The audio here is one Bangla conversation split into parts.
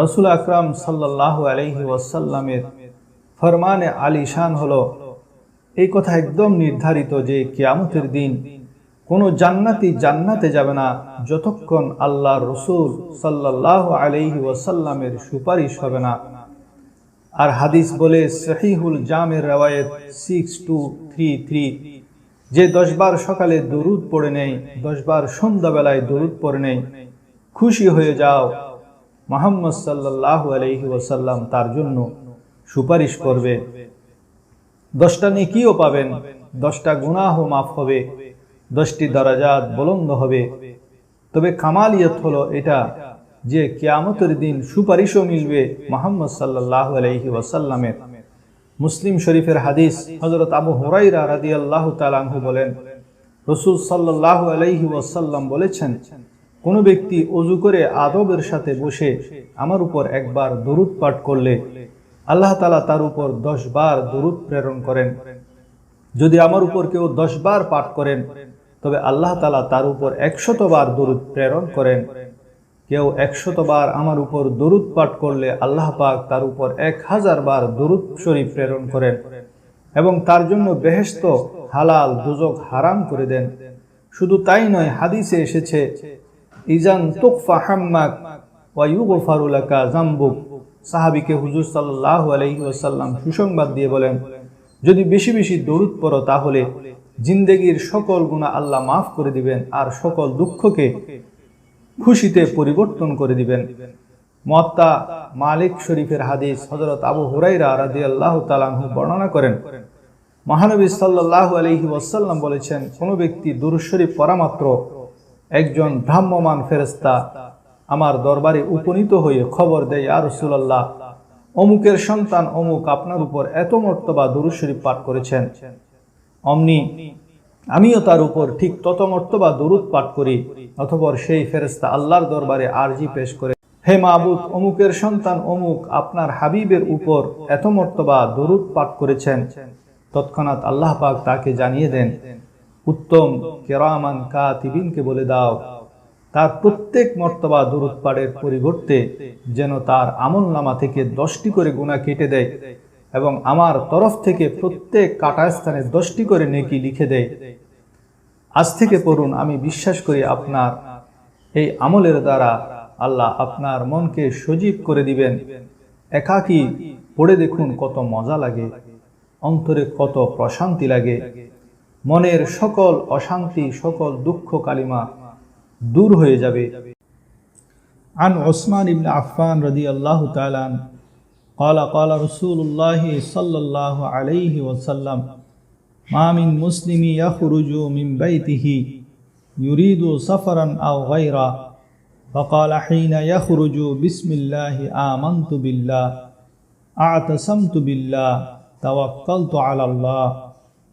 রসুল আকরাম সাল্লাহ আলহি ওয়াসাল্লামের ফরমানে আলিশান হলো, এই কথা একদম নির্ধারিত যে কিয়ামতের দিন কোনো জান্নাতি জান্নাতে যাবে না যতক্ষণ আল্লাহ রসুল সাল্লাহ আলহি ওয়াসাল্লামের সুপারিশ হবে না। আর হাদিস বলে সহিহুল জামের রেওয়ায়ত সিক্স টু থ্রি থ্রি যে দশবার সকালে দরুদ পড়ে নেই, দশবার সন্ধ্যাবেলায় দরুদ পড়ে নেই। খুশি হয়ে যাও মোহাম্মদ সাল্লাহ আলহি ওসাল্লাম তার জন্য সুপারিশ করবে। দশটা নেকিও পাবেন, দশটা গুনাহ মাফ হবে, দশটি দরাজাত বলন্দ হবে। তবে কামালিয়ত হলো এটা যে কিয়ামতের দিন সুপারিশও মিলবে মোহাম্মদ সাল্লাহ আলহি ওয়াসাল্লামের। মুসলিম শরীফের হাদিস হজরত আবু হরাইরা রাদি আল্লাহ তালাহু বলেন, রসুল সাল্লাহ আলহি ওয়াসাল্লাম বলেছেন কোনো ব্যক্তি অজু করে আদবের সাথে বসে আমার উপর একবার দরুদ পাঠ করলে আল্লাহ তালা তার উপর দশ বার দরুদ প্রেরণ করেন। যদি আমার উপর কেউ দশ বার পাঠ করেন, তবে আল্লাহ তালা তার উপর একশতবার দরুদ প্রেরণ করেন। কেউ একশতবার আমার উপর দরুদ পাঠ করলে আল্লাহ পাক তার উপর এক হাজার বার দরুদ শরীফ প্রেরণ করেন এবং তার জন্য বেহেস্ত হালাল দুজক হারাম করে দেন। শুধু তাই নয়, হাদিসে এসেছে ইজান তুকফা হাম্মাক ওয়াইউগফারুলাকা জাম্বুক সাহাবিকে হুজুর সাল্লাহ আলহি সুসংবাদ দিয়ে বলেন, যদি বেশি বেশি দরুদ পড়ো তাহলে জিন্দেগির সকল গুণা আল্লাহ মাফ করে দিবেন আর সকল দুঃখকে খুশিতে পরিবর্তন করে দিবেন। মত্তা মালিক শরীফের হাদিস হজরত আবু হুরাইরা রাদি আল্লাহ তালাহু বর্ণনা করেন। মহানবী সাল্লাহ আলহি ওয়াসাল্লাম বলেছেন, কোনো ব্যক্তি দুরুশরীফ পড়া মাত্র একজন ভ্রাম্যমান ফেরেস্তা আমার দরবারে উপনীত হয়ে খবর দেয় আর রসুল্লাহ অমুকের সন্তান অমুক আপনার উপর এত মর্তবা দুরুশরীফ পাঠ করেছেন। অমনি আমিও তার উপর ঠিক তত মর্তবা দরুদ পাঠ করি অথবর সেই ফেরেস্তা আল্লাহর দরবারে আরজি পেশ করে, হে মাহবুদ অমুকের সন্তান অমুক আপনার হাবিবের উপর এত মর্তবা দরুদ পাঠ করেছেন। তৎক্ষণাৎ আল্লাহ পাক তাকে জানিয়ে দেন উত্তম কেরামান কাতিবিনকে বলে দাও। তার প্রত্যেক মর্তবা দরুদ পাঠের পরিবর্তে যেন তার আমল নামা থেকে দশটি করে গুণা কেটে দেয় এবং আমার তরফ থেকে প্রত্যেক কাটা স্থানে দশটি করে নেকি লিখে দেয়। আজ থেকে পড়ুন, আমি বিশ্বাস করি আপনার এই আমলের দ্বারা আল্লাহ আপনার মনকে সজীব করে দিবেন। একাকি পড়ে দেখুন কত মজা লাগে, অন্তরে কত প্রশান্তি লাগে। মনের সকল অশান্তি সকল দুঃখ কালিমা দূর হয়ে যাবে عن عثمان بن عفان رضي الله تعالى عنه قال قال رسول الله صلى الله عليه وسلم ما من مسلم يخرج من بيته يريد سفرا أو غيره فقال حين يخرج بسم الله آمنت بالله اعتصمت بالله توكلت على الله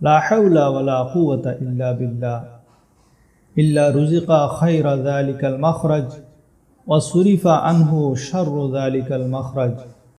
لا حول ولا قوة إلا بالله. إلا رزق خير ذلك المخرج وصرف عنه شر ذلك المخرج.